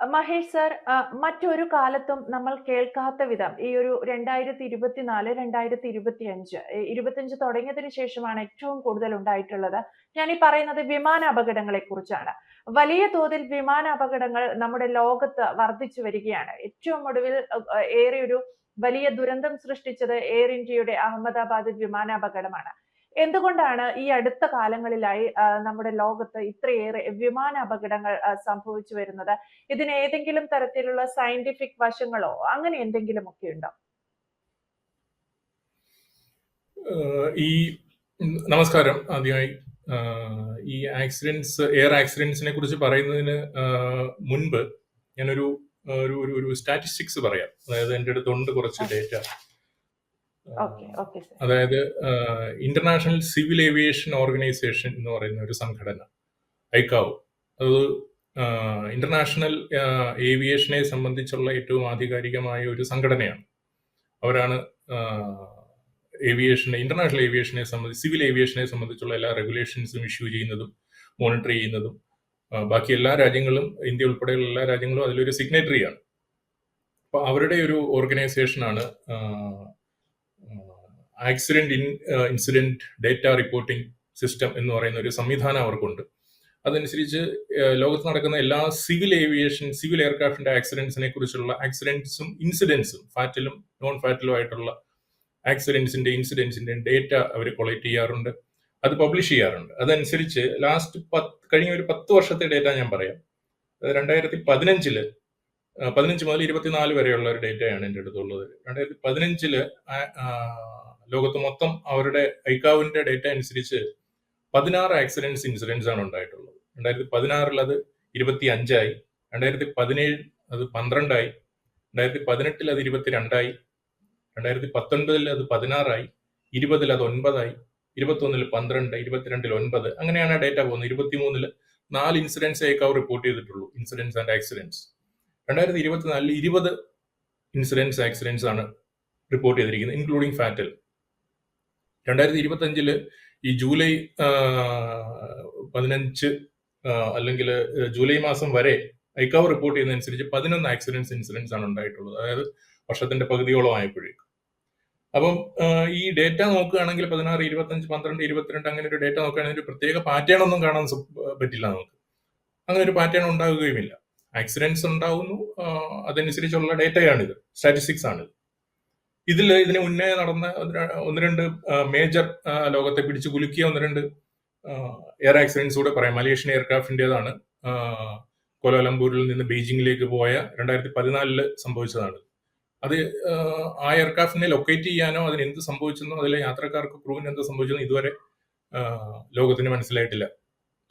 Mahesh sir, മറ്റൊരു കാലത്തും നമ്മൾ കേൾക്കാത്ത വിധം ഈ ഒരു 2024, 2025 അഞ്ച് 25 തുടങ്ങിയതിനു ശേഷമാണ് ഏറ്റവും കൂടുതൽ ഉണ്ടായിട്ടുള്ളത്. ഞാൻ ഈ പറയുന്നത് വിമാന അപകടങ്ങളെ കുറിച്ചാണ്. വലിയ തോതിൽ വിമാന അപകടങ്ങൾ നമ്മുടെ ലോകത്ത് വർദ്ധിച്ചു വരികയാണ്. ഏറ്റവും ഒടുവിൽ ഏറെ ഒരു വലിയ ദുരന്തം സൃഷ്ടിച്ചത് എയർ ഇന്ത്യയുടെ അഹമ്മദാബാദ് വിമാനാപകടമാണ്. എന്തുകൊണ്ടാണ് ഈ അടുത്ത കാലങ്ങളിലായി നമ്മുടെ ലോകത്ത് ഇത്രയേറെ വിമാന അപകടങ്ങൾ സംഭവിച്ചു വരുന്നത്? ഇതിന് ഏതെങ്കിലും തരത്തിലുള്ള സയന്റിഫിക് വശങ്ങളോ അങ്ങനെ എന്തെങ്കിലും ഒക്കെ ഉണ്ടോ? ഈ നമസ്കാരം. ആദ്യമായി ഈ ആക്സിഡൻസ് എയർ ആക്സിഡൻസിനെ കുറിച്ച് പറയുന്നതിന് മുൻപ് ഞാനൊരു ഒരു ഒരു സ്റ്റാറ്റിസ്റ്റിക്സ് പറയാം. അതായത് എന്റെ അടുത്തുണ്ട് കുറച്ച്. ഡേറ്റ. അതായത് ഇന്റർനാഷണൽ സിവിൽ ഏവിയേഷൻ ഓർഗനൈസേഷൻ എന്ന് പറയുന്ന ഒരു സംഘടന ഐക്കാവ് അത് ഇന്റർനാഷണൽ ഏവിയേഷനെ സംബന്ധിച്ചുള്ള ഏറ്റവും ആധികാരികമായ ഒരു സംഘടനയാണ്. അവരാണ് ഏവിയേഷൻ ഏവിയേഷനെ ഇന്റർനാഷണൽ ഏവിയേഷനെ സംബന്ധിച്ച് സിവിൽ ഏവിയേഷനെ സംബന്ധിച്ചുള്ള എല്ലാ റെഗുലേഷൻസും ഇഷ്യൂ ചെയ്യുന്നതും മോണിറ്റർ ചെയ്യുന്നതും ബാക്കി എല്ലാ രാജ്യങ്ങളും ഇന്ത്യ ഉൾപ്പെടെയുള്ള എല്ലാ രാജ്യങ്ങളും അതിലൊരു സിഗ്നേറ്ററിയാണ് അപ്പൊ അവരുടെ ഒരു ഓർഗനൈസേഷനാണ് accident in incident data reporting system എന്ന് പറയുന്ന ഒരു സംവിധാനം അവർക്കുണ്ട്. അതനുസരിച്ച് ലോകത്ത് നടക്കുന്ന എല്ലാ സിവിൽ ഏവിയേഷൻ സിവിൽ എയർക്രാഫ്റ്റിന്റെ ആക്സിഡന്റ്സിനെ കുറിച്ചുള്ള ആക്സിഡന്റ്സും ഇൻസിഡൻസും ഫാറ്റിലും നോൺ ഫാറ്റിലും ആയിട്ടുള്ള ആക്സിഡൻസിന്റെ ഇൻസിഡൻസിന്റെ ഡേറ്റ അവർ കൊളക്ട് ചെയ്യാറുണ്ട്. അത് പബ്ലിഷ് ചെയ്യാറുണ്ട്. അതനുസരിച്ച് ലാസ്റ്റ് പത്ത് കഴിഞ്ഞ ഒരു 10 വർഷത്തെ ഡേറ്റ ഞാൻ പറയാം. രണ്ടായിരത്തി പതിനഞ്ചിൽ പതിനഞ്ച് മുതൽ 24 വരെയുള്ള ഒരു ഡേറ്റയാണ് എന്റെ അടുത്തുള്ളത്. 2015 ആഹ്, ആഹ്, ലോകത്ത് മൊത്തം അവരുടെ ഐക്കാവിന്റെ ഡേറ്റ അനുസരിച്ച് പതിനാറ് ആക്സിഡൻസ് ഇൻസിഡൻസ് ആണ് ഉണ്ടായിട്ടുള്ളത്. 2016 അത് 25 ആയി. 2017 അത് പന്ത്രണ്ടായി രണ്ടായിരത്തി പതിനെട്ടിൽ അത് 22 ആയി. 2019 അത് 16 ആയി. 20 അത് 9 ആയി. 21 12, 22 9 അങ്ങനെയാണ് ഡേറ്റ പോകുന്നത്. 23 4 ഇൻസിഡന്റ്സ് ഐക്കാവ് റിപ്പോർട്ട് ചെയ്തിട്ടുള്ളൂ. ഇൻസിഡൻസ് ആൻഡ് ആക്സിഡൻസ് രണ്ടായിരത്തി ഇരുപത്തിനാലിൽ ഇരുപത് ഇൻസിഡൻസ് ആക്സിഡൻസ് ആണ് റിപ്പോർട്ട് ചെയ്തിരിക്കുന്നത് ഇൻക്ലൂഡിംഗ് ഫാറ്റൽ. 2025 ഈ ജൂലൈ പതിനഞ്ച് 15 അല്ലെങ്കിൽ ജൂലൈ മാസം വരെ ഐക്കാവ് റിപ്പോർട്ട് ചെയ്യുന്നതനുസരിച്ച് പതിനൊന്ന് ആക്സിഡൻസ് ഇൻസിഡൻസ് ആണ് ഉണ്ടായിട്ടുള്ളത്. അതായത് വർഷത്തിന്റെ പകുതിയോളം ആയപ്പോഴേക്കും. അപ്പം ഈ ഡേറ്റ നോക്കുകയാണെങ്കിൽ 16, 25, 12, 22 അങ്ങനെ ഒരു ഡേറ്റ നോക്കുകയാണെങ്കിൽ ഒരു പ്രത്യേക പാറ്റേൺ ഒന്നും കാണാൻ പറ്റില്ല നമുക്ക്. അങ്ങനെ ഒരു പാറ്റേൺ ഉണ്ടാകുകയുമില്ല ആക്സിഡൻസ് ഉണ്ടാകുന്നു അതനുസരിച്ചുള്ള ഡേറ്റയാണിത്. സ്റ്റാറ്റിസ്റ്റിക്സ് ആണിത്. ഇതിൽ ഇതിന് മുന്നേ നടന്ന ഒന്ന് രണ്ട് മേജർ ലോകത്തെ പിടിച്ചു കുലുക്കിയ ഒന്ന് രണ്ട് എയർ ആക്സിഡൻസ് കൂടെ പറയാം. മലേഷ്യൻ എയർക്രാഫ്റ്റിന്റെതാണ് കോലാലംപൂരിൽ നിന്ന് ബെയ്ജിങ്ങിലേക്ക് പോയ 2014 സംഭവിച്ചതാണ്. അത് ആ എയർക്രാഫ്റ്റിനെ ലൊക്കേറ്റ് ചെയ്യാനോ അതിന് എന്ത് സംഭവിച്ചെന്നോ അതിലെ യാത്രക്കാർക്ക് ക്രൂവിന് എന്ത് സംഭവിച്ചെന്നോ ഇതുവരെ ലോകത്തിന് മനസ്സിലായിട്ടില്ല.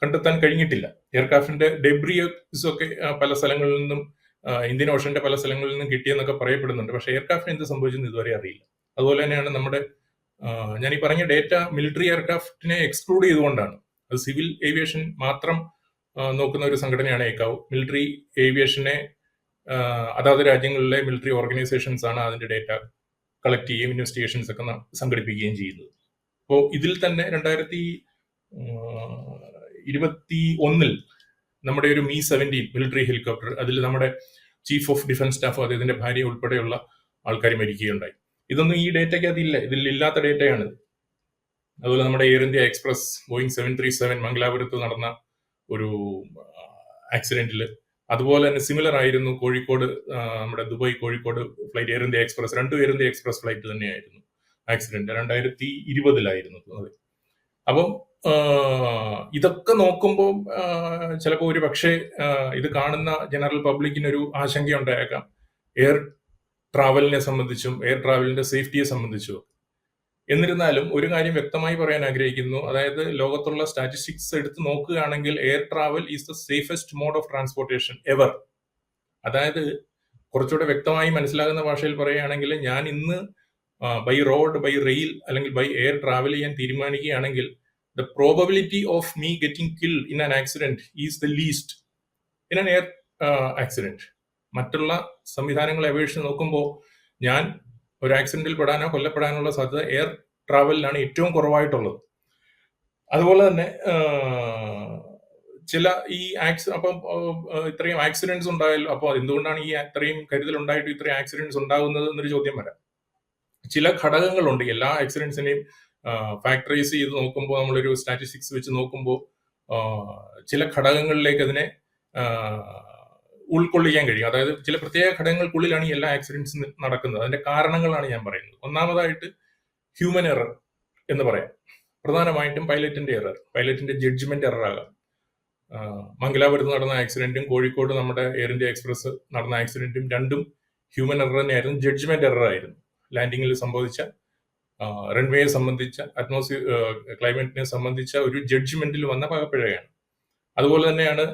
കണ്ടെത്താൻ കഴിഞ്ഞിട്ടില്ല. എയർക്രാഫ്റ്റിന്റെ ഡെബ്രിയസ് ഒക്കെ പല സ്ഥലങ്ങളിൽ നിന്നും ഇന്ത്യൻ ഓഷന്റെ പല സ്ഥലങ്ങളിൽ നിന്നും കിട്ടിയെന്നൊക്കെ പറയപ്പെടുന്നുണ്ട്. പക്ഷേ എയർക്രാഫ്റ്റിന് എന്ത് സംഭവിച്ചെന്ന് ഇതുവരെ അറിയില്ല. അതുപോലെ തന്നെയാണ് നമ്മുടെ ഞാൻ ഈ പറഞ്ഞ ഡേറ്റ മിലിറ്ററി എയർക്രാഫ്റ്റിനെ എക്സ്ക്ലൂഡ് ചെയ്തുകൊണ്ടാണ്. അത് സിവിൽ ഏവിയേഷൻ മാത്രം നോക്കുന്ന ഒരു സംഘടനയാണ് ഐക്കാവ്. മിലിറ്ററി ഏവിയേഷനെ അതാത് രാജ്യങ്ങളിലെ മിലിറ്ററി ഓർഗനൈസേഷൻസ് ആണ് അതിന്റെ ഡേറ്റ കളക്ട് ചെയ്യുകയും ഇൻവെസ്റ്റിഗേഷൻസ് ഒക്കെ സംഘടിപ്പിക്കുകയും ചെയ്യുന്നത്. അപ്പോൾ ഇതിൽ തന്നെ 2000 ആഹ്, 21 നമ്മുടെ ഒരു മി 17 മിലിറ്ററി ഹെലികോപ്റ്റർ അതിൽ നമ്മുടെ ചീഫ് ഓഫ് ഡിഫൻസ് സ്റ്റാഫ് അദ്ദേഹത്തിന്റെ ഭാര്യ ഉൾപ്പെടെയുള്ള ആൾക്കാർ മരിക്കുകയുണ്ടായി. ഇതൊന്നും ഈ ഡേറ്റയ്ക്കകത്ത് ഇല്ല. ഇതിൽ ഇല്ലാത്ത ഡേറ്റയാണിത്. അതുപോലെ നമ്മുടെ എയർ ഇന്ത്യ എക്സ്പ്രസ് ബോയിങ് 737 മംഗലാപുരത്ത് നടന്ന ഒരു ആക്സിഡന്റിൽ അതുപോലെ തന്നെ സിമിലർ ആയിരുന്നു കോഴിക്കോട് നമ്മുടെ ദുബായ് കോഴിക്കോട് ഫ്ലൈറ്റ് എയർ ഇന്ത്യ എക്സ്പ്രസ് രണ്ടും എയർ ഇന്ത്യ എക്സ്പ്രസ് ഫ്ലൈറ്റ് തന്നെയായിരുന്നു ആക്സിഡന്റ്. 2020 ഇരുപതിലായിരുന്നു അപ്പം ഇതൊക്കെ നോക്കുമ്പോൾ ചിലപ്പോൾ ഒരു പക്ഷേ ഇത് കാണുന്ന ജനറൽ പബ്ലിക്കിനൊരു ആശങ്ക ഉണ്ടായേക്കാം. എയർ ട്രാവലിനെ സംബന്ധിച്ചും എയർ ട്രാവലിന്റെ സേഫ്റ്റിയെ സംബന്ധിച്ചും. എന്നിരുന്നാലും ഒരു കാര്യം വ്യക്തമായി പറയാൻ ആഗ്രഹിക്കുന്നു. അതായത് ലോകത്തുള്ള സ്റ്റാറ്റിസ്റ്റിക്സ് എടുത്ത് നോക്കുകയാണെങ്കിൽ air travel is the safest mode of transportation ever. അതായത് കുറച്ചുകൂടെ വ്യക്തമായി മനസ്സിലാകുന്ന ഭാഷയിൽ പറയുകയാണെങ്കിൽ ഞാൻ ഇന്ന് ബൈ റോഡ്, ബൈ റെയിൽ അല്ലെങ്കിൽ ബൈ എയർ ട്രാവൽ ചെയ്യാൻ തീരുമാനിക്കുകയാണെങ്കിൽ the probability of me getting killed in an accident is the least in an air ah, accident. മറ്റുള്ള സംവിധാനങ്ങളെ അപേക്ഷിച്ച് നോക്കുമ്പോൾ ഞാൻ ഒരു ആക്സിഡന്റിൽ പെടാനോ കൊല്ലപ്പെടാനുള്ള സാധ്യത എയർ ട്രാവലിലാണ് ഏറ്റവും കുറവായിട്ടുള്ളത്. അതുപോലെ തന്നെ ചില ഈ ആക്സി അപ്പം ഇത്രയും ആക്സിഡന്റ്സ് ഉണ്ടായാലും അപ്പോൾ എന്തുകൊണ്ടാണ് ഈ ഇത്രയും കരുതൽ ഉണ്ടായിട്ട് ഇത്രയും ആക്സിഡന്റ്സ് ഉണ്ടാകുന്നത് എന്നൊരു ചോദ്യം വരാം ചില ഘടകങ്ങളുണ്ട് എല്ലാ ആക്സിഡന്റ്സിനെയും ഫാക്ടറൈസ് ചെയ്ത് നോക്കുമ്പോൾ നമ്മളൊരു സ്റ്റാറ്റിസ്റ്റിക്സ് വെച്ച് നോക്കുമ്പോൾ ചില ഘടകങ്ങളിലേക്ക് അതിനെ ഉൾക്കൊള്ളിക്കാൻ കഴിയും. അതായത് ചില പ്രത്യേക ഘടകങ്ങൾക്കുള്ളിലാണ് ഈ എല്ലാ ആക്സിഡൻസ് നടക്കുന്നത്. അതിന്റെ കാരണങ്ങളാണ് ഞാൻ പറയുന്നത്. ഒന്നാമതായിട്ട് ഹ്യൂമൻ എറർ എന്ന് പറയാം. പ്രധാനമായിട്ടും പൈലറ്റിന്റെ എറർ പൈലറ്റിന്റെ ജഡ്ജ്മെന്റ് എറർ ആകാം. മംഗലാപുരത്ത് നടന്ന ആക്സിഡന്റും കോഴിക്കോട് നമ്മുടെ എയർ ഇന്ത്യ എക്സ്പ്രസ് നടന്ന ആക്സിഡന്റും രണ്ടും ഹ്യൂമൻ എറർ തന്നെയായിരുന്നു. ജഡ്ജ്മെന്റ് എറർ ആയിരുന്നു. ലാൻഡിങ്ങിൽ സംഭവിച്ച റൺവേയെ സംബന്ധിച്ച അറ്റ്മോസ്ഫിയർ ക്ലൈമറ്റിനെ സംബന്ധിച്ച ഒരു ജഡ്ജ്മെന്റിൽ വന്ന പകപ്പിഴയാണ് അതുപോലെ തന്നെയാണ്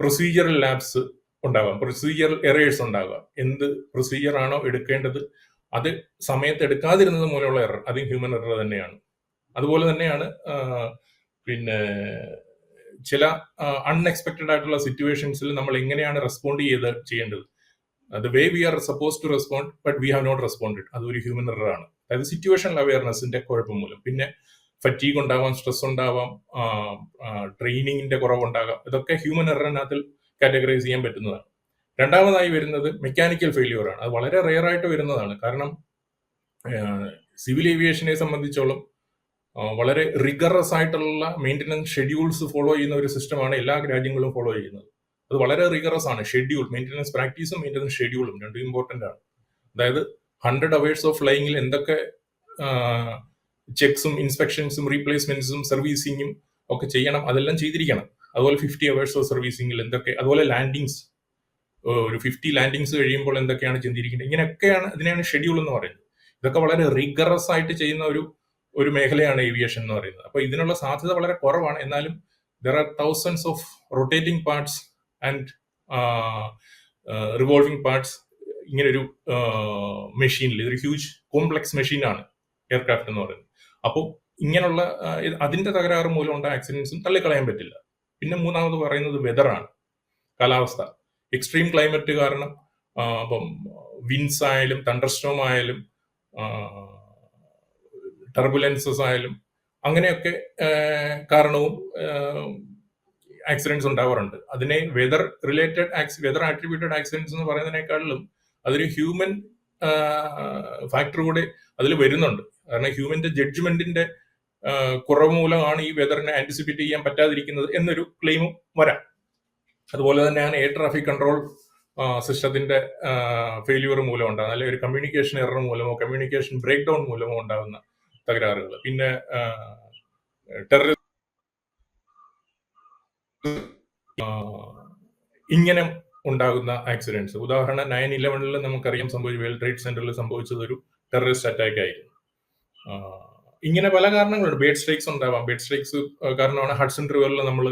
പ്രൊസീജിയറൽ ലാബ്സ് ഉണ്ടാവാം പ്രൊസീജിയറൽ എറേഴ്സ് ഉണ്ടാകാം എന്ത് പ്രൊസീജിയർ ആണോ എടുക്കേണ്ടത് അത് സമയത്ത് എടുക്കാതിരുന്നത് മൂലമുള്ള എറർ അത് ഹ്യൂമൻ എറർ തന്നെയാണ്. അതുപോലെ തന്നെയാണ് പിന്നെ ചില അൺഎക്സ്പെക്റ്റഡ് ആയിട്ടുള്ള സിറ്റുവേഷൻസിൽ നമ്മൾ എങ്ങനെയാണ് റെസ്പോണ്ട് ചെയ്ത് ചെയ്യേണ്ടത്? The way we are suppose to respond but we have not responded അതൊരു ഹ്യൂമൻ എറർ ആണ്. അതായത് സിറ്റുവേഷണൽ അവയർനെസിന്റെ കുഴപ്പം മൂലം. പിന്നെ ഫറ്റീഗ് ഉണ്ടാവാം സ്ട്രെസ് ഉണ്ടാവാം ട്രെയിനിങ്ങിന്റെ കുറവുണ്ടാകാം. ഇതൊക്കെ ഹ്യൂമൻ എററിനകത്തിൽ കാറ്റഗറൈസ് ചെയ്യാൻ പറ്റുന്നതാണ്. രണ്ടാമതായി വരുന്നത് മെക്കാനിക്കൽ ഫെയിലിയർ ആണ്. അത് വളരെ റെയർ ആയിട്ട് വരുന്നതാണ്. കാരണം സിവിൽ ഏവിയേഷനെ സംബന്ധിച്ചോളം വളരെ റിഗറസ് ആയിട്ടുള്ള മെയിന്റനൻസ് ഷെഡ്യൂൾസ് ഫോളോ ചെയ്യുന്ന ഒരു സിസ്റ്റമാണ് എല്ലാ രാജ്യങ്ങളും ഫോളോ ചെയ്യുന്നത്. അത് വളരെ റിഗറസ് ആണ്. ഷെഡ്യൂൾ മെയിന്റനൻസ് പ്രാക്ടീസും മെയിന്റനൻസ് ഷെഡ്യൂളും രണ്ടും ഇമ്പോർട്ടന്റ് ആണ്. അതായത് ഹൺഡ്രഡ് അവേഴ്സ് ഓഫ് ഫ്ലൈയിങ്ങിൽ എന്തൊക്കെ ചെക്സും ഇൻസ്പെക്ഷൻസും റീപ്ലേസ്മെന്റ്സും സർവീസിങ്ങും ഒക്കെ ചെയ്യണം അതെല്ലാം ചെയ്തിരിക്കണം. അതുപോലെ ഫിഫ്റ്റി അവേഴ്സ് ഓഫ് സർവീസിങ്ങിൽ എന്തൊക്കെ അതുപോലെ ലാൻഡിങ്സ് ഒരു ഫിഫ്റ്റി ലാൻഡിങ്സ് കഴിയുമ്പോൾ എന്തൊക്കെയാണ് ചിന്തിരിക്കുന്നത് ഇങ്ങനെയൊക്കെയാണ് ഇതിനെയാണ് ഷെഡ്യൂൾ എന്ന് പറയുന്നത്. ഇതൊക്കെ വളരെ റിഗറസ് ആയിട്ട് ചെയ്യുന്ന ഒരു ഒരു മേഖലയാണ് ഏവിയേഷൻ എന്ന് പറയുന്നത്. അപ്പോൾ ഇതിനുള്ള സാധ്യത വളരെ കുറവാണ്. എന്നാലും there are thousands of rotating parts and revolving parts ഇങ്ങനെ ഒരു മെഷീനിൽ ഇതൊരു ഹ്യൂജ് കോംപ്ലക്സ് മെഷീനാണ് എയർക്രാഫ്റ്റ് എന്ന് പറയുന്നത്. അപ്പോൾ ഇങ്ങനെയുള്ള അതിന്റെ തകരാറ് മൂലം ഉണ്ടായ ആക്സിഡൻസും തള്ളിക്കളയാൻ പറ്റില്ല. പിന്നെ മൂന്നാമത് പറയുന്നത് വെതറാണ് കാലാവസ്ഥ. എക്സ്ട്രീം ക്ലൈമറ്റ് കാരണം അപ്പം വിൻസ് ആയാലും തണ്ടർസ്റ്റോം ആയാലും ടർബുലൻസസ് ആയാലും അങ്ങനെയൊക്കെ കാരണവും ആക്സിഡൻസ് ഉണ്ടാവാറുണ്ട്. അതിനെ weather related weather attributed accidents എന്ന് പറയുന്നതിനേക്കാളും അതൊരു ഹ്യൂമൻ ഫാക്ടർ കൂടെ അതിൽ വരുന്നുണ്ട്. കാരണം ഹ്യൂമന്റെ ജഡ്ജ്മെന്റിന്റെ കുറവ് മൂലമാണ് ഈ വെതറിനെ ആന്റിസിപ്പേറ്റ് ചെയ്യാൻ പറ്റാതിരിക്കുന്നത് എന്നൊരു ക്ലെയിമും വരാം. അതുപോലെ തന്നെയാണ് എയർ ട്രാഫിക് കൺട്രോൾ സിസ്റ്റത്തിന്റെ ഫെയിലിയർ മൂലം ഉണ്ടാകുന്ന അല്ലെങ്കിൽ ഒരു കമ്മ്യൂണിക്കേഷൻ എറർ മൂലമോ കമ്മ്യൂണിക്കേഷൻ ബ്രേക്ക് ഡൗൺ മൂലമോ ഉണ്ടാകുന്ന തകരാറുകൾ. പിന്നെ ടെററിസ്റ്റ് ഇങ്ങനെ ഉണ്ടാകുന്ന ആക്സിഡൻസ് ഉദാഹരണം നയൻ ഇലവനിൽ നമുക്കറിയാം സംഭവിച്ചു വേൾഡ് ട്രേഡ് സെന്ററിൽ സംഭവിച്ചത് ഒരു ടെററിസ്റ്റ് അറ്റാക്ക് ആയിരുന്നു ഇങ്ങനെ പല കാരണങ്ങളുണ്ട്. ബേഡ് സ്ട്രൈക്സ് ഉണ്ടാവാം. ബേഡ് സ്ട്രൈക്സ് കാരണമാണ് ഹഡ്സൺ റിവറിൽ നമ്മൾ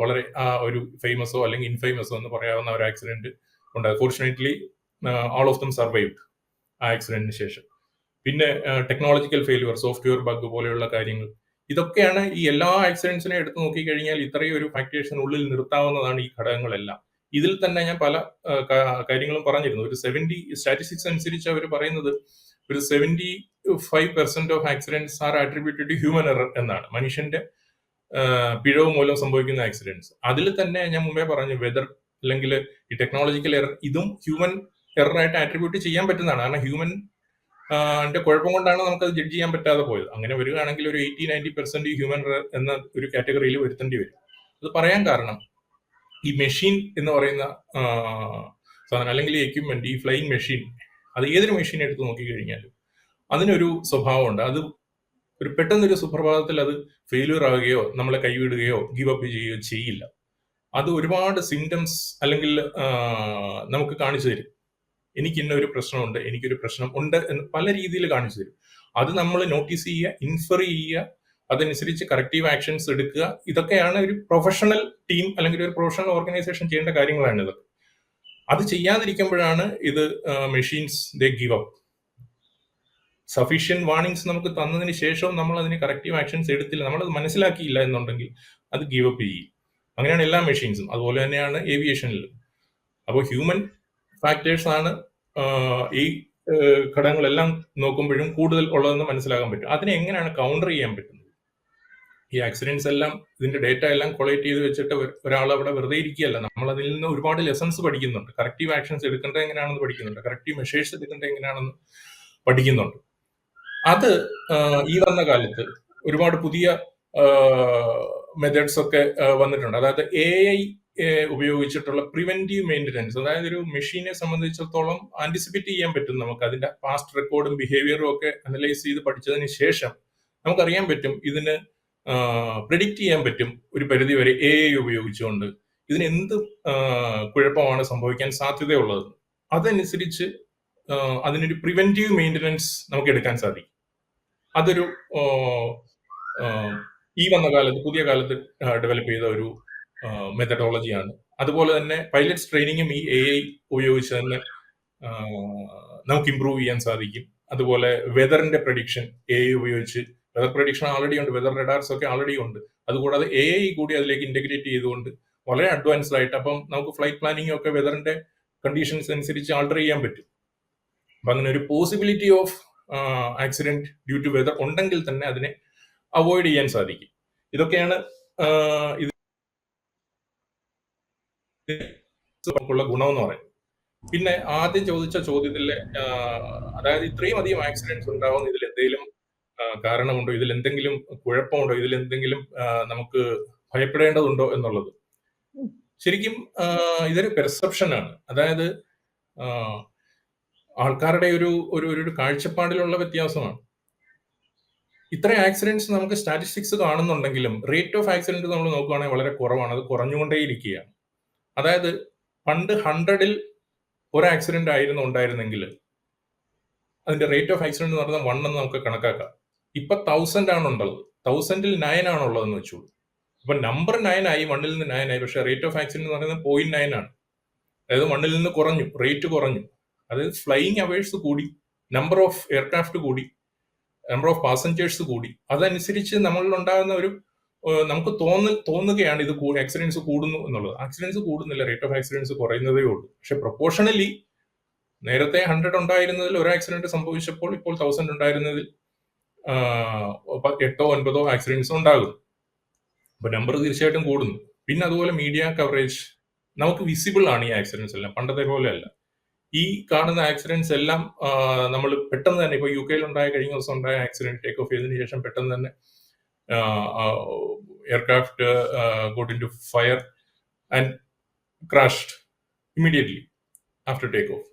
വളരെ ആ ഒരു ഫേമസോ അല്ലെങ്കിൽ ഇൻഫേമസോ എന്ന് പറയാവുന്ന ഒരു ആക്സിഡന്റ് ഉണ്ടായത്. Fortunately all of them survived ആ ആക്സിഡന്റിന് ശേഷം. പിന്നെ ടെക്നോളജിക്കൽ ഫെയിലുവർ സോഫ്റ്റ്വെയർ ബഗ് പോലെയുള്ള കാര്യങ്ങൾ. ഇതൊക്കെയാണ് ഈ എല്ലാ ആക്സിഡൻസിനെ എടുത്തു നോക്കിക്കഴിഞ്ഞാൽ ഇത്രയും ഒരു ഫാക്ടേഴ്സിനുള്ളിൽ നിർത്താവുന്നതാണ് ഈ ഘടകങ്ങളെല്ലാം. ഇതിൽ തന്നെ ഞാൻ പല കാര്യങ്ങളും പറഞ്ഞിരുന്നു. ഒരു സെവന്റി സ്റ്റാറ്റിസ്റ്റിക്സ് അനുസരിച്ച് അവർ പറയുന്നത് ഒരു seventy five percent of accidents are attributed to human error എന്നാണ്. മനുഷ്യന്റെ പിഴവ് മൂലം സംഭവിക്കുന്ന ആക്സിഡൻസ് അതിൽ തന്നെ ഞാൻ മുമ്പേ പറഞ്ഞു വെതർ അല്ലെങ്കിൽ ഈ ടെക്നോളജിക്കൽ എറർ ഇതും ഹ്യൂമൻ എറർ ആയിട്ട് ആട്രിബ്യൂട്ട് ചെയ്യാൻ പറ്റുന്നതാണ്. കാരണം ഹ്യൂമൻ ന്റെ കുഴപ്പം കൊണ്ടാണ് നമുക്ക് അത് ജഡ്ജ് ചെയ്യാൻ പറ്റാതെ പോയത്. അങ്ങനെ വരികയാണെങ്കിൽ ഒരു എയ്റ്റി നയന്റി പെർസെന്റ് ഹ്യൂമൻ എന്ന ഒരു കാറ്റഗറിയിൽ വരുത്തേണ്ടി വരും. അത് പറയാൻ കാരണം ഈ മെഷീൻ എന്ന് പറയുന്ന സാധനം അല്ലെങ്കിൽ ഈ എക്യുപ്മെന്റ് ഈ ഫ്ലൈയിങ് മെഷീൻ അത് ഏതൊരു മെഷീൻ എടുത്ത് നോക്കിക്കഴിഞ്ഞാലും അതിനൊരു സ്വഭാവമുണ്ട്. അത് ഒരു പെട്ടെന്നൊരു സുപ്രഭാതത്തിൽ അത് ഫെയിലിയർ ആവുകയോ നമ്മളെ കൈവിടുകയോ ഗീവ് അപ്പ് ചെയ്യുകയോ ചെയ്യില്ല. അത് ഒരുപാട് സിംറ്റംസ് അല്ലെങ്കിൽ നമുക്ക് കാണിച്ചു തരും. എനിക്ക് ഇന്ന ഒരു പ്രശ്നമുണ്ട് എനിക്കൊരു പ്രശ്നം ഉണ്ട് എന്ന് പല രീതിയിൽ കാണിച്ചു തരും. അത് നമ്മൾ നോട്ടീസ് ചെയ്യുക ഇൻഫർ ചെയ്യുക അതനുസരിച്ച് കറക്റ്റീവ് ആക്ഷൻസ് എടുക്കുക. ഇതൊക്കെയാണ് ഒരു പ്രൊഫഷണൽ ടീം അല്ലെങ്കിൽ ഒരു പ്രൊഫഷണൽ ഓർഗനൈസേഷൻ ചെയ്യേണ്ട കാര്യങ്ങളാണ് ഇതൊക്കെ. അത് ചെയ്യാതിരിക്കുമ്പോഴാണ് ഇത് machines they give up sufficient warnings നമുക്ക് തന്നതിന് ശേഷവും നമ്മൾ അതിന് കറക്റ്റീവ് ആക്ഷൻസ് എടുത്തില്ല. നമ്മൾ അത് മനസ്സിലാക്കിയില്ല എന്നുണ്ടെങ്കിൽ അത് ഗീവ് അപ്പ് ചെയ്യും. അങ്ങനെയാണ് എല്ലാ മെഷീൻസും അതുപോലെ തന്നെയാണ് ഏവിയേഷനിലും അപ്പോൾ ഹ്യൂമൻ ഫാക്ടേഴ്സ് ആണ് ഈ ഘടകങ്ങളെല്ലാം നോക്കുമ്പോഴും കൂടുതൽ ഉള്ളതെന്ന് മനസ്സിലാക്കാൻ പറ്റും. അതിനെ എങ്ങനെയാണ് കൗണ്ടർ ചെയ്യാൻ പറ്റുന്നത്? ഈ ആക്സിഡൻസ് എല്ലാം ഇതിന്റെ ഡേറ്റ എല്ലാം കൊളക്ട് ചെയ്ത് വെച്ചിട്ട് ഒരാൾ അവിടെ വെറുതെ ഇരിക്കുകയല്ല. നമ്മൾ അതിൽ നിന്ന് ഒരുപാട് ലെസൺസ് പഠിക്കുന്നുണ്ട്. കറക്റ്റീവ് ആക്ഷൻസ് എടുക്കേണ്ടത് എങ്ങനെയാണെന്ന് പഠിക്കുന്നുണ്ട്. കറക്റ്റീവ് മെഷേഴ്സ് എടുക്കേണ്ടത് എങ്ങനെയാണെന്ന് പഠിക്കുന്നുണ്ട്. അത് ഈ വന്ന കാലത്ത് ഒരുപാട് പുതിയ മെത്തേഡ്സ് ഒക്കെ വന്നിട്ടുണ്ട്. അതായത് എ ഐ ഉപയോഗിച്ചിട്ടുള്ള പ്രിവെന്റീവ് മെയിന്റനൻസ് അതായത് ഒരു മെഷീനെ സംബന്ധിച്ചിടത്തോളം ആന്റിസിപ്പേറ്റ് ചെയ്യാൻ പറ്റും നമുക്ക്. അതിന്റെ പാസ്റ്റ് റെക്കോർഡും ബിഹേവിയറും ഒക്കെ അനലൈസ് ചെയ്ത് പഠിച്ചതിന് ശേഷം നമുക്കറിയാൻ പറ്റും ഇതിന് പ്രിഡിക്റ്റ് ചെയ്യാൻ പറ്റും ഒരു പരിധി വരെ എ ഐ ഉപയോഗിച്ചുകൊണ്ട്. ഇതിന് എന്ത് കുഴപ്പമാണ് സംഭവിക്കാൻ സാധ്യതയുള്ളത്? അതനുസരിച്ച് അതിനൊരു പ്രിവെന്റീവ് മെയിന്റനൻസ് നമുക്ക് എടുക്കാൻ സാധിക്കും. അതൊരു ഈ വന്ന കാലത്ത് പുതിയ കാലത്ത് ഡെവലപ്പ് ചെയ്ത ഒരു മെത്തഡോളജിയാണ് അതുപോലെ തന്നെ പൈലറ്റ്സ് ട്രെയിനിങ്ങും ഈ എ ഐ ഉപയോഗിച്ച് തന്നെ നമുക്ക് ഇമ്പ്രൂവ് ചെയ്യാൻ സാധിക്കും. അതുപോലെ വെതറിന്റെ പ്രഡിക്ഷൻ എ ഐ ഉപയോഗിച്ച്. വെതർ പ്രഡിക്ഷൻ ആൾറെഡി ഉണ്ട്. വെതർ റെഡാർസ് ഒക്കെ ആൾറെഡി ഉണ്ട്. അതുകൂടാതെ എ ഐ കൂടി അതിലേക്ക് ഇന്റഗ്രേറ്റ് ചെയ്തുകൊണ്ട് വളരെ അഡ്വാൻസ്ഡ് ആയിട്ട് അപ്പം നമുക്ക് ഫ്ലൈറ്റ് പ്ലാനിങ് ഒക്കെ വെതറിന്റെ കണ്ടീഷൻസ് അനുസരിച്ച് ആൾട്ടർ ചെയ്യാൻ പറ്റും. അപ്പൊ അങ്ങനെ ഒരു possibility of accident due to weather ഉണ്ടെങ്കിൽ തന്നെ അതിനെ അവോയ്ഡ് ചെയ്യാൻ സാധിക്കും. ഇതൊക്കെയാണ് ഇത് നമുക്കുള്ള ഗുണമെന്ന് പറയുന്നത് പിന്നെ ആദ്യം ചോദിച്ച ചോദ്യത്തിൽ അതായത് ഇത്രയും അധികം ആക്സിഡന്റ്സ് ഉണ്ടാവുന്ന ഇതിൽ എന്തെങ്കിലും കാരണമുണ്ടോ? ഇതിൽ എന്തെങ്കിലും കുഴപ്പമുണ്ടോ? ഇതിൽ എന്തെങ്കിലും നമുക്ക് ഭയപ്പെടേണ്ടതുണ്ടോ എന്നുള്ളത്. ശരിക്കും ഇതൊരു പെർസെപ്ഷനാണ് അതായത് ആൾക്കാരുടെ ഒരു ഒരു ഒരു കാഴ്ചപ്പാടിലുള്ള വ്യത്യാസമാണ്. ഇത്രയും ആക്സിഡന്റ്സ് നമുക്ക് സ്റ്റാറ്റിസ്റ്റിക്സ് കാണുന്നുണ്ടെങ്കിലും റേറ്റ് ഓഫ് ആക്സിഡന്റ് നമ്മൾ നോക്കുകയാണെങ്കിൽ വളരെ കുറവാണ്. അത് കുറഞ്ഞുകൊണ്ടേയിരിക്കുകയാണ്. അതായത് പണ്ട് ഹൺഡ്രഡിൽ ഒരു ആക്സിഡന്റ് ആയിരുന്നു ഉണ്ടായിരുന്നെങ്കിൽ അതിന്റെ റേറ്റ് ഓഫ് ആക്സിഡന്റ് എന്ന് പറഞ്ഞാൽ വൺ എന്ന് നമുക്ക് കണക്കാക്കാം. ഇപ്പൊ തൗസൻഡ് ആണ് ഉള്ളത് തൗസൻഡിൽ നയൻ ആണ് ഉള്ളതെന്ന് വെച്ചോളൂ അപ്പൊ നമ്പർ നയൻ ആയി വണ്ണിൽ നിന്ന് നയൻ ആയി. പക്ഷെ റേറ്റ് ഓഫ് ആക്സിഡന്റ് എന്ന് പറയുന്നത് പോയിന്റ് നയൻ ആണ്. അതായത് വണ്ണിൽ നിന്ന് കുറഞ്ഞു റേറ്റ് കുറഞ്ഞു. അതായത് ഫ്ലൈയിങ് അവേഴ്സ് കൂടി നമ്പർ ഓഫ് എയർക്രാഫ്റ്റ് കൂടി നമ്പർ ഓഫ് പാസഞ്ചേഴ്സ് കൂടി. അതനുസരിച്ച് നമ്മളിൽ ഉണ്ടാകുന്ന ഒരു നമുക്ക് തോന്നൽ തോന്നുകയാണ് ഇത് ആക്സിഡൻസ് കൂടുന്നു എന്നുള്ളത്. ആക്സിഡൻസ് കൂടുന്നില്ല. റേറ്റ് ഓഫ് ആക്സിഡൻസ് കുറയുന്നതേ ഉള്ളൂ. പക്ഷെ പ്രൊപ്പോർഷണലി നേരത്തെ ഹൺഡ്രഡ് ഉണ്ടായിരുന്നതിൽ ഒരു ആക്സിഡന്റ് സംഭവിച്ചപ്പോൾ ഇപ്പോൾ തൗസൻഡ് ഉണ്ടായിരുന്നതിൽ എട്ടോ ഒൻപതോ ആക്സിഡൻസ് ഉണ്ടാകും അപ്പൊ നമ്പർ തീർച്ചയായിട്ടും കൂടുന്നു. പിന്നെ അതുപോലെ മീഡിയ കവറേജ് നമുക്ക് വിസിബിൾ ആണ് ഈ ആക്സിഡൻസ് എല്ലാം. പണ്ടത്തെ പോലെ അല്ല. ഈ കാണുന്ന ആക്സിഡൻസ് എല്ലാം നമ്മൾ പെട്ടെന്ന് തന്നെ ഇപ്പൊ യു കെയിൽ ഉണ്ടായ കഴിഞ്ഞ ദിവസം ഉണ്ടായ ആക്സിഡന്റ് ടേക്ക് ഓഫ് ചെയ്തതിനു ശേഷം പെട്ടെന്ന് തന്നെ aircraft got uh, got fire and and crashed immediately after takeoff.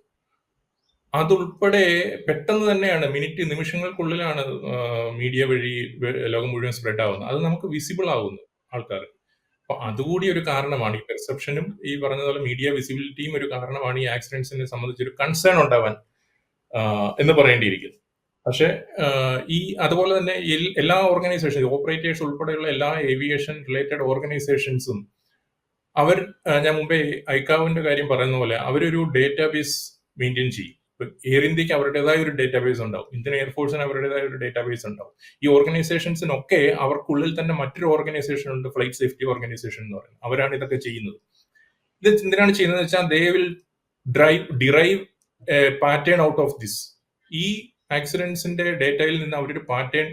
അതുൾപ്പെടെ പെട്ടെന്ന് തന്നെയാണ് മിനിറ്റ് നിമിഷങ്ങൾക്കുള്ളിലാണ് മീഡിയ വഴി ലോകം മുഴുവൻ സ്പ്രെഡ് ആവുന്നത്. അത് നമുക്ക് വിസിബിൾ ആവുന്നു ആൾക്കാർ അപ്പൊ അതുകൂടി ഒരു കാരണമാണ് ഈ പെർസെപ്ഷനും ഈ പറഞ്ഞതുപോലെ മീഡിയ വിസിബിലിറ്റിയും ഒരു കാരണമാണ് ഈ ആക്സിഡൻസിനെ സംബന്ധിച്ച് ഒരു കൺസേൺ ഉണ്ടാവാൻ എന്ന് പറയേണ്ടിയിരിക്കുന്നു. പക്ഷെ ഈ അതുപോലെ തന്നെ എല്ലാ ഓർഗനൈസേഷൻ ഓപ്പറേറ്റേഴ്സ് ഉൾപ്പെടെയുള്ള എല്ലാ ഏവിയേഷൻ റിലേറ്റഡ് ഓർഗനൈസേഷൻസും അവർ ഞാൻ മുമ്പേ ഐക്കാവിന്റെ കാര്യം പറയുന്ന പോലെ അവരൊരു ഡേറ്റാബേസ് മെയിന്റെയിൻ ചെയ്യും. എയർ ഇന്ത്യയ്ക്ക് അവരുടേതായ ഒരു ഡേറ്റാബേസ് ഉണ്ടാവും. ഇന്ത്യൻ എയർഫോഴ്സിന് അവരുടേതായ ഒരു ഡേറ്റാബേസ് ഉണ്ടാവും. ഈ ഓർഗനൈസേഷൻസിനൊക്കെ അവർക്കുള്ളിൽ തന്നെ മറ്റൊരു ഓർഗനൈസേഷൻ ഉണ്ട് ഫ്ലൈറ്റ് സേഫ്റ്റി ഓർഗനൈസേഷൻ എന്ന് പറയുന്നത്. അവരാണ് ഇതൊക്കെ ചെയ്യുന്നത്. ഇത് എന്തിനാണ് ചെയ്യുന്നത് വെച്ചാൽ they will drive derive pattern out of this. ഈ ആക്സിഡൻസിന്റെ ഡേറ്റയിൽ നിന്ന് അവരൊരു പാറ്റേൺ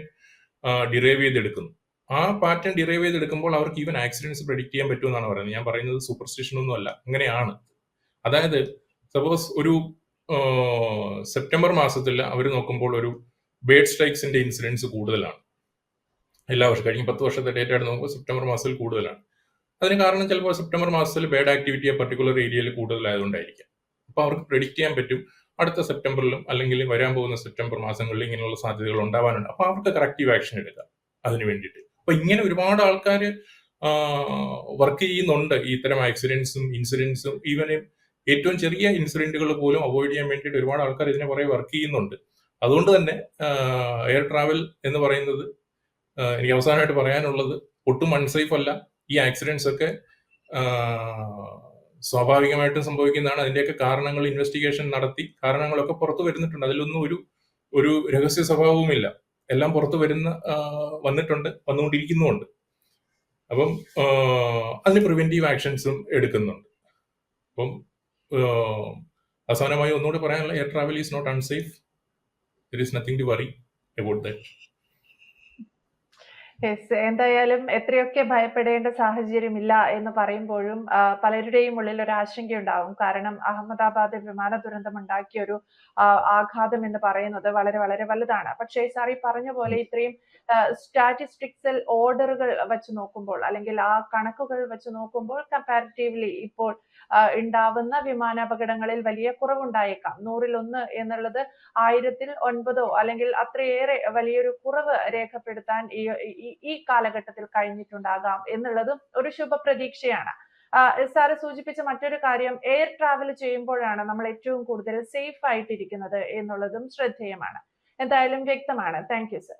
ഡിറൈവ് ചെയ്തെടുക്കുന്നു. ആ പാറ്റേൺ ഡിറൈവ് ചെയ്തെടുക്കുമ്പോൾ അവർക്ക് ഈവൻ ആക്സിഡൻസ് പ്രെഡിക്റ്റ് ചെയ്യാൻ പറ്റുമെന്നാണ് പറയുന്നത്. ഞാൻ പറയുന്നത് സൂപ്പർസ്റ്റിഷൻ ഒന്നും അല്ല. അങ്ങനെയാണ്. അതായത് സപ്പോസ് ഒരു സെപ്റ്റംബർ മാസത്തിൽ അവർ നോക്കുമ്പോൾ ഒരു ബേഡ് സ്ട്രൈക്സിന്റെ ഇൻസിഡൻസ് കൂടുതലാണ്. എല്ലാ വർഷം കഴിഞ്ഞ പത്ത് വർഷത്തെ ഡേറ്റ ആയിട്ട് നോക്കുമ്പോൾ സെപ്റ്റംബർ മാസത്തിൽ കൂടുതലാണ്. അതിന് കാരണം ചിലപ്പോൾ സെപ്റ്റംബർ മാസത്തിൽ ബേഡ് ആക്ടിവിറ്റി ആ പർട്ടിക്കുലർ ഏരിയയിൽ കൂടുതലായതുകൊണ്ടായിരിക്കാം. അപ്പോൾ അവർക്ക് പ്രെഡിക്റ്റ് ചെയ്യാൻ പറ്റും. അടുത്ത സെപ്റ്റംബറിലും അല്ലെങ്കിൽ വരാൻ പോകുന്ന സെപ്റ്റംബർ മാസങ്ങളിലും ഇങ്ങനെയുള്ള സാധ്യതകൾ ഉണ്ടാവാനുണ്ട്. അപ്പോൾ അവർക്ക് കറക്റ്റീവ് ആക്ഷൻ എടുക്കാം അതിന് വേണ്ടിയിട്ട്. അപ്പൊ ഇങ്ങനെ ഒരുപാട് ആൾക്കാർ വർക്ക് ചെയ്യുന്നുണ്ട്. ഇത്തരം ആക്സിഡൻസും ഇൻസിഡൻസും ഈവൻ ഏറ്റവും ചെറിയ ഇൻസിഡന്റുകൾ പോലും അവോയ്ഡ് ചെയ്യാൻ വേണ്ടിയിട്ട് ഒരുപാട് ആൾക്കാർ ഇതിനെ പുറകെ വർക്ക് ചെയ്യുന്നുണ്ട്. അതുകൊണ്ട് തന്നെ എയർ ട്രാവൽ എന്ന് പറയുന്നത് എനിക്ക് അവസാനമായിട്ട് പറയാനുള്ളത് ഒട്ടും അൺസേഫ് അല്ല. ഈ ആക്സിഡൻസ് ഒക്കെ സ്വാഭാവികമായിട്ടും സംഭവിക്കുന്നതാണ്. അതിന്റെയൊക്കെ കാരണങ്ങൾ ഇൻവെസ്റ്റിഗേഷൻ നടത്തി കാരണങ്ങളൊക്കെ പുറത്തു വരുന്നിട്ടുണ്ട് അതിലൊന്നും ഒരു ഒരു രഹസ്യ സ്വഭാവവുമില്ല. എല്ലാം പുറത്തു വരുന്ന വന്നിട്ടുണ്ട് വന്നുകൊണ്ടിരിക്കുന്നുമുണ്ട്. അപ്പം അതിന് പ്രിവെന്റീവ് ആക്ഷൻസും എടുക്കുന്നുണ്ട്. അപ്പം അവസാനമായി ഒന്നുകൂടി പറയാനുള്ള air travel is not unsafe there is nothing to worry about that yes. എന്തായാലും എത്രയൊക്കെ ഭയപ്പെടേണ്ട സാഹചര്യമില്ല എന്ന് പറയുമ്പോഴും പലരുടെയും ഉള്ളിൽ ഒരു ആശങ്കയുണ്ടാവും. കാരണം അഹമ്മദാബാദ് വിമാന ദുരന്തം ഉണ്ടാക്കിയ ഒരു ആഘാതം എന്ന് പറയുന്നത് വളരെ വളരെ വലുതാണ്. പക്ഷേ സാർ ഈ പറഞ്ഞ പോലെ ഇത്രയും സ്റ്റാറ്റിസ്റ്റിക്സൽ ഓർഡറുകൾ വെച്ച് നോക്കുമ്പോൾ അല്ലെങ്കിൽ ആ കണക്കുകൾ വെച്ച് നോക്കുമ്പോൾ കമ്പാരിറ്റീവ്ലി ഇപ്പോൾ ഉണ്ടാവുന്ന വിമാനാപകടങ്ങളിൽ വലിയ കുറവുണ്ടായേക്കാം. 100ൽ 1 എന്നുള്ളത് 1000ൽ 9 അല്ലെങ്കിൽ അത്രയേറെ വലിയൊരു കുറവ് രേഖപ്പെടുത്താൻ ഈ ഈ കാലഘട്ടത്തിൽ കഴിഞ്ഞിട്ടുണ്ടാകാം എന്നുള്ളതും ഒരു ശുഭപ്രതീക്ഷയാണ്. സാറ് സൂചിപ്പിച്ച മറ്റൊരു കാര്യം എയർ ട്രാവൽ ചെയ്യുമ്പോഴാണ് നമ്മൾ ഏറ്റവും കൂടുതൽ സേഫ് ആയിട്ടിരിക്കുന്നത് എന്നുള്ളതും ശ്രദ്ധേയമാണ്. എന്തായാലും വ്യക്തമാണ്. Thank you sir.